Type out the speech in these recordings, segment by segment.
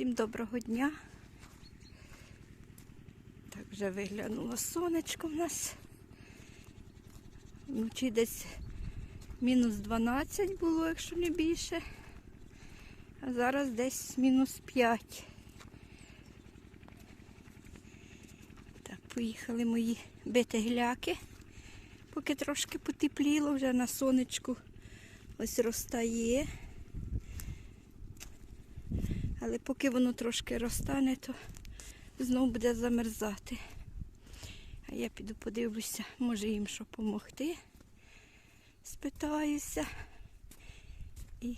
Всім доброго дня. Так вже виглянуло сонечко в нас. Вночі десь мінус 12 було, якщо не більше. А зараз десь мінус 5. Так, поїхали мої бити гляки, поки трошки потепліло, вже на сонечку ось розтає. Але поки воно трошки розтане, то знову буде замерзати. А я піду подивлюся, може їм що допомогти. Спитаюся і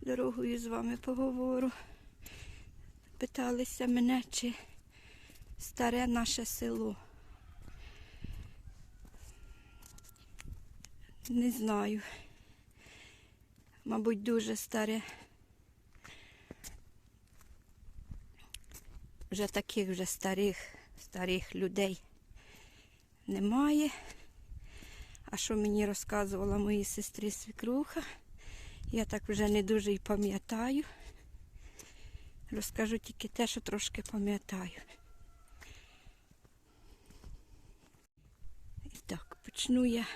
дорогою з вами поговорю. Питалися мене, чи старе наше село. Не знаю. Мабуть, дуже старе. Вже таких вже старих, старих людей немає. А що мені розказувала моїй сестрі свікруха, я так вже не дуже і пам'ятаю. Розкажу тільки те, що трошки пам'ятаю. І так, почну я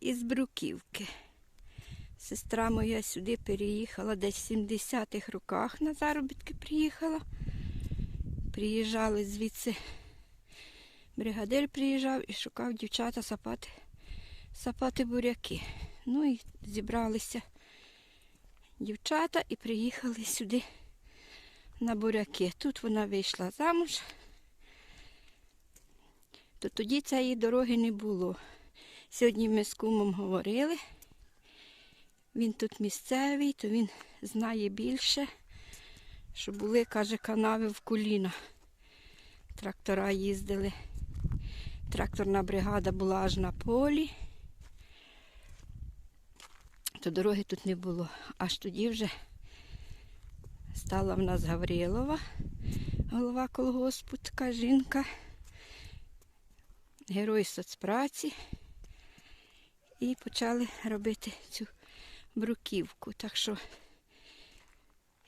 із Бруківки. Сестра моя сюди переїхала десь в 70-х роках на заробітки приїхала. Приїжджали звідси. Бригадир приїжджав і шукав дівчата сапати, сапати буряки. Ну і зібралися дівчата і приїхали сюди на буряки. Тут вона вийшла замуж, то тоді цієї дороги не було. Сьогодні ми з кумом говорили. Він тут місцевий, то він знає більше що були, каже, канави в коліна. Трактора їздили. Тракторна бригада була аж на полі. То дороги тут не було. Аж тоді вже стала в нас Гаврилова, голова колгоспу, така жінка, герой соцпраці. І почали робити цю бруківку. Так що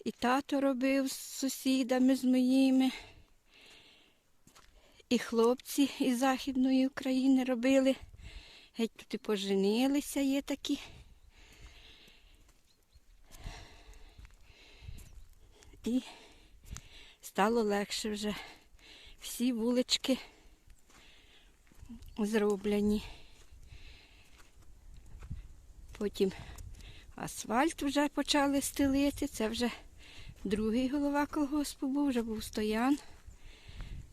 і тато робив з сусідами з моїми. І хлопці із Західної України робили. Геть тут і поженилися є такі. І стало легше вже. Всі вулички зроблені. Потім асфальт вже почали стелити. Це вже другий голова колгоспу був, вже був стоян.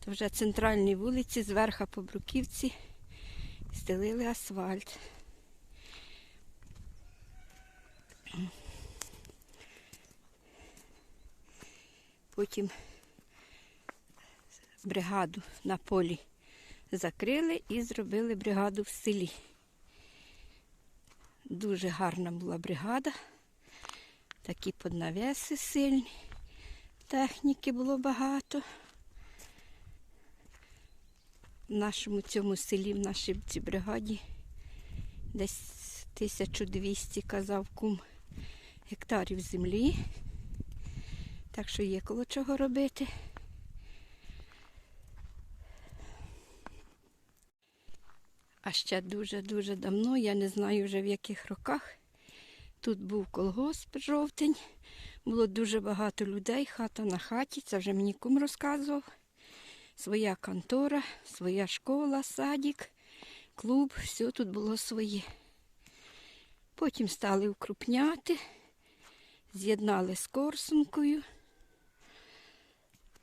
То вже центральні вулиці, зверху по Бруківці, стелили асфальт. Потім бригаду на полі закрили і зробили бригаду в селі. Дуже гарна була бригада. Такі поднавеси сильні. Техніки було багато. В нашому цьому селі, в нашій цій бригаді десь 1200, казав кум, гектарів землі. Так що є коло чого робити. А ще дуже-дуже давно, я не знаю вже в яких роках. Тут був колгосп жовтень, було дуже багато людей, хата на хаті, це вже мені кум розказував. Своя контора, своя школа, садик, клуб, все тут було своє. Потім стали укрупняти, з'єднали з Корсункою,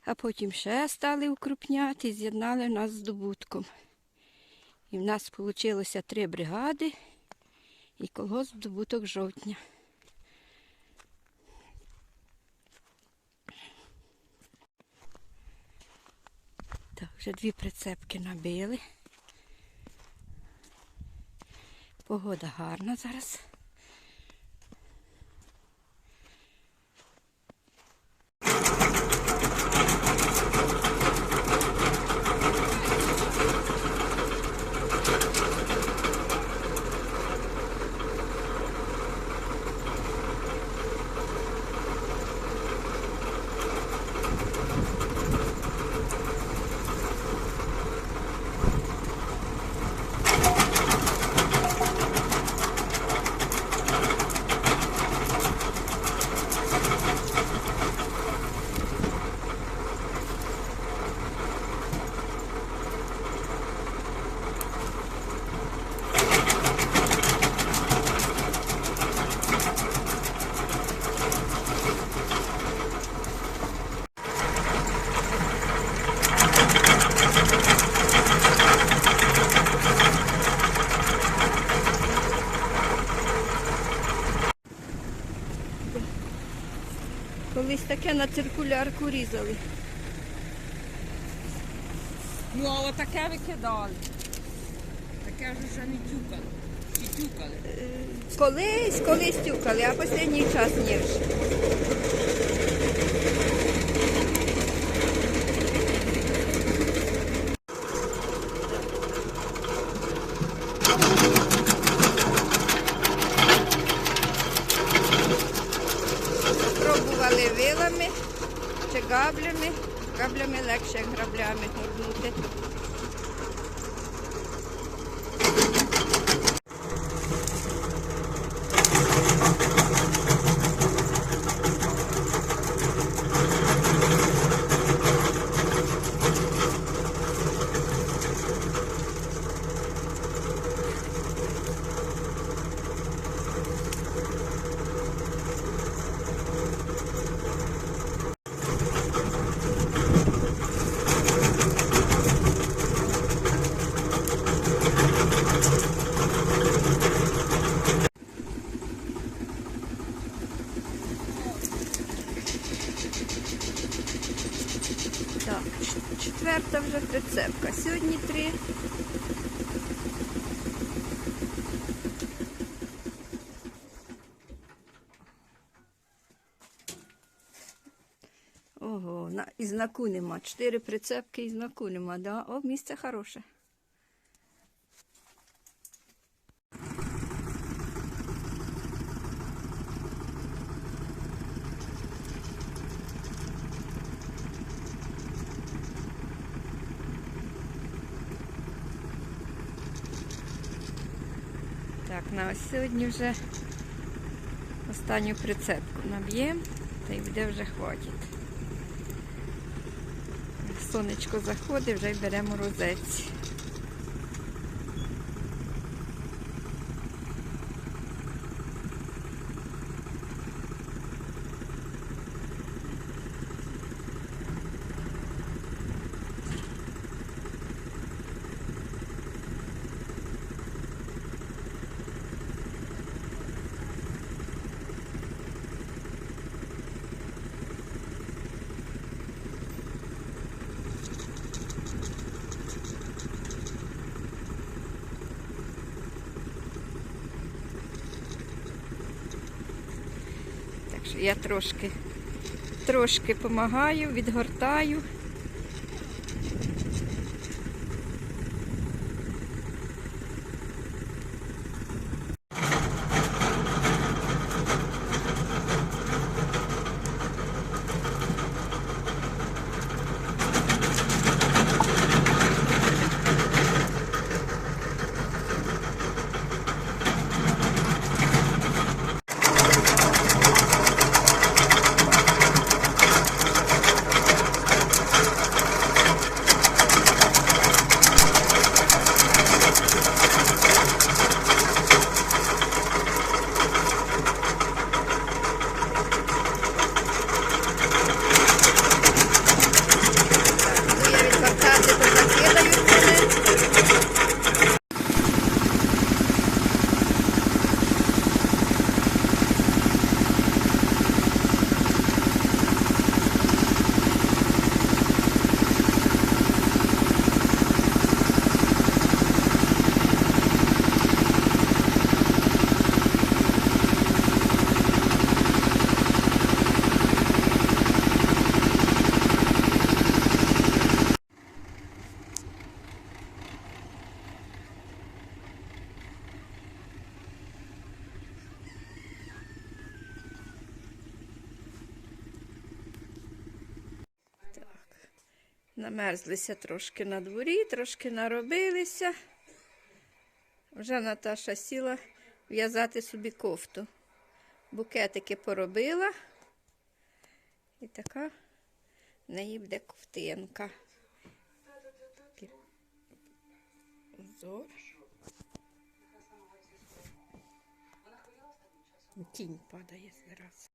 а потім ще стали укрупняти, з'єднали нас з добутком. І в нас вийшло три бригади і колгосп добуток жовтня. Так, вже дві прицепки набили. Погода гарна зараз. Колись таке на циркулярку різали. Ну, а отаке викидали. Таке ж вже не тюкали. Чи тюкали? Колись, колись тюкали, а останній час ні вже. Габлями легше, як граблями горнути. Так, четверта вже прицепка. Сьогодні три. Ого, на, і знаку нема. Чотири прицепки і знаку нема. Да? О, місце хороше. Так, на ось сьогодні вже останню прицепку наб'ємо, та й буде вже хватить. Сонечко заходить, вже й беремо розець. Я трошки, трошки допомагаю, відгортаю. Намерзлися трошки на дворі, трошки наробилися. Вже Наташа сіла в'язати собі кофту. Букетики поробила. І така в неї буде ковтинка. Узор. Тінь падає зараз.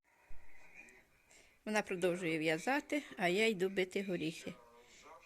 Вона продовжує в'язати, а я йду бити горіхи.